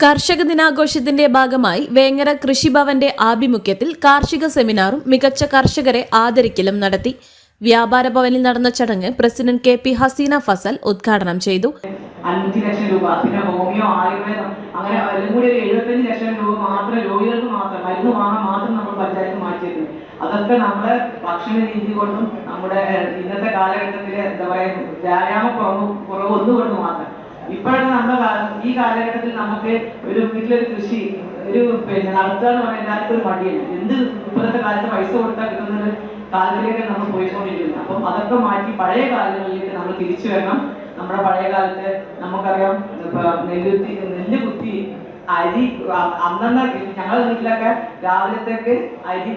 കർഷക ദിനാഘോഷത്തിന്റെ ഭാഗമായി വേങ്ങര കൃഷിഭവന്റെ ആഭിമുഖ്യത്തിൽ കാർഷിക സെമിനാറും മികച്ച കർഷകരെ ആദരിക്കലും നടത്തി. വ്യാപാര ഭവനിൽ നടന്ന ചടങ്ങ് president K P Haseena Fasal ഉദ്ഘാടനം ചെയ്തു. അഞ്ച് ലക്ഷം രൂപ പിന്നെ ഹോമിയോ ആയുർവേദം അങ്ങനെ എല്ലാം കൂടി ഒരു എഴുപത്തഞ്ച് ലക്ഷം രൂപ മാത്രം രോഗികൾക്ക് മാത്രം മരുന്ന് വാങ്ങാൻ മാത്രം നമ്മൾ പഞ്ചായത്ത് മാറ്റിയിരുന്നു അതൊക്കെ നമ്മുടെ ഭക്ഷണ രീതി കൊണ്ടും നമ്മുടെ ഇന്നത്തെ കാലഘട്ടത്തിലെ എന്താ പറയുക വ്യായാമ കുറവ് കുറവ് ഒന്നുകൊണ്ട് മാത്രം. ഇപ്പോഴത്തെ നമ്മുടെ കാലം ഈ കാലഘട്ടത്തിൽ നമുക്ക് ഒരു വീട്ടിലൊരു കൃഷി ഒരു പിന്നെ നടത്തുക എന്ന് പറഞ്ഞാൽ എല്ലാവർക്കും ഒരു മടിയാണ് എന്ത് ഇപ്പോഴത്തെ കാലത്ത് പൈസ കൊടുത്താൽ കിട്ടുന്ന ഒരു കാലത്തിലേക്ക് നമ്മൾ പോയിക്കൊണ്ടിരിക്കുന്നത് അപ്പം അതൊക്കെ മാറ്റി പഴയ കാലങ്ങളിലേക്ക് നമ്മൾ തിരിച്ചു വരണം. നമ്മുടെ പഴയ കാലത്ത് നമുക്കറിയാം ഇപ്പൊ നെല്ല് കുത്തി അരി അന്നന്ന് ഞങ്ങളുടെ വീട്ടിലൊക്കെ രാവിലത്തേക്ക് അരി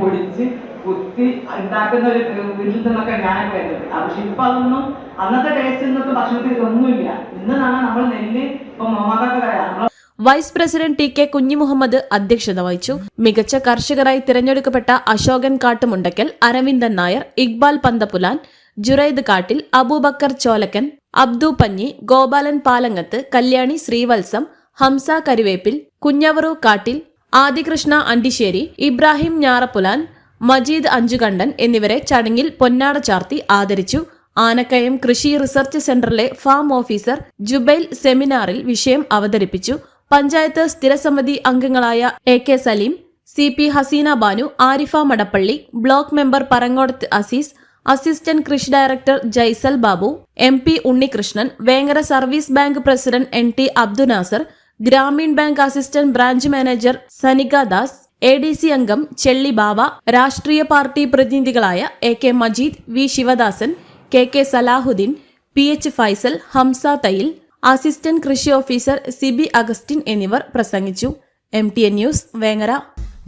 പൊടിച്ച് കുത്തി ഉണ്ടാക്കുന്ന ഒരു വീട്ടിൽ നിന്നൊക്കെ ഞാനൊക്കെ വരുന്നത് പക്ഷെ ഇപ്പൊ അതൊന്നും അന്നത്തെ ടേസ്റ്റ് ഇന്നത്തെ ഭക്ഷണത്തിൽ ഒന്നുമില്ല ഇന്ന് നമ്മൾ നെല്ല് ഇപ്പൊ മൊമാക്കൊക്കെ പറയാം. Vice president T K Kunjimuhammad അധ്യക്ഷത വഹിച്ചു. മികച്ച കർഷകരായി തിരഞ്ഞെടുക്കപ്പെട്ട അശോകൻ കാട്ടുമുണ്ടക്കൽ അരവിന്ദൻ നായർ ഇക്ബാൽ പന്തപുലാൻ ജുറൈദ് കാട്ടിൽ അബൂബക്കർ ചോലക്കൻ അബ്ദു പഞ്ഞി ഗോപാലൻ പാലങ്ങത്ത് കല്യാണി ശ്രീവത്സം ഹംസ കരുവേപ്പിൽ കുഞ്ഞവറു കാട്ടിൽ ആദികൃഷ്ണ അണ്ടിശ്ശേരി ഇബ്രാഹിം ഞാറപ്പുലാൻ മജീദ് അഞ്ചുകണ്ഠൻ എന്നിവരെ ചടങ്ങിൽ പൊന്നാട ചാർത്തി ആദരിച്ചു. ആനക്കയം കൃഷി റിസർച്ച് സെന്ററിലെ ഫാം ഓഫീസർ ജുബൈൽ സെമിനാറിൽ വിഷയം അവതരിപ്പിച്ചു. പഞ്ചായത്ത് സ്ഥിരസമിതി അംഗങ്ങളായ A K Saleem C P Haseena Banu Arifa Madappally block member Parangodath Azeez assistant കൃഷി director Jaisal Babu M P Unnikrishnan Vengara service bank president N T Abdunasar Grameen bank assistant branch manager Sanika Das A D C അംഗം ചെള്ളി ബാവ രാഷ്ട്രീയ party പ്രതിനിധികളായ A K Majeed V Sivadasan K K Salahuddeen P H Faisal Hamza Thayil assistant കൃഷി officer Sibi Augustine എന്നിവർ പ്രസംഗിച്ചു. M T N news Vengara.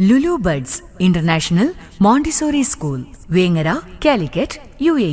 Lulu buds international Montessori school Vengara Calicut U A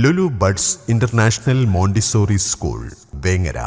Lulu buds international Montessori school Vengara.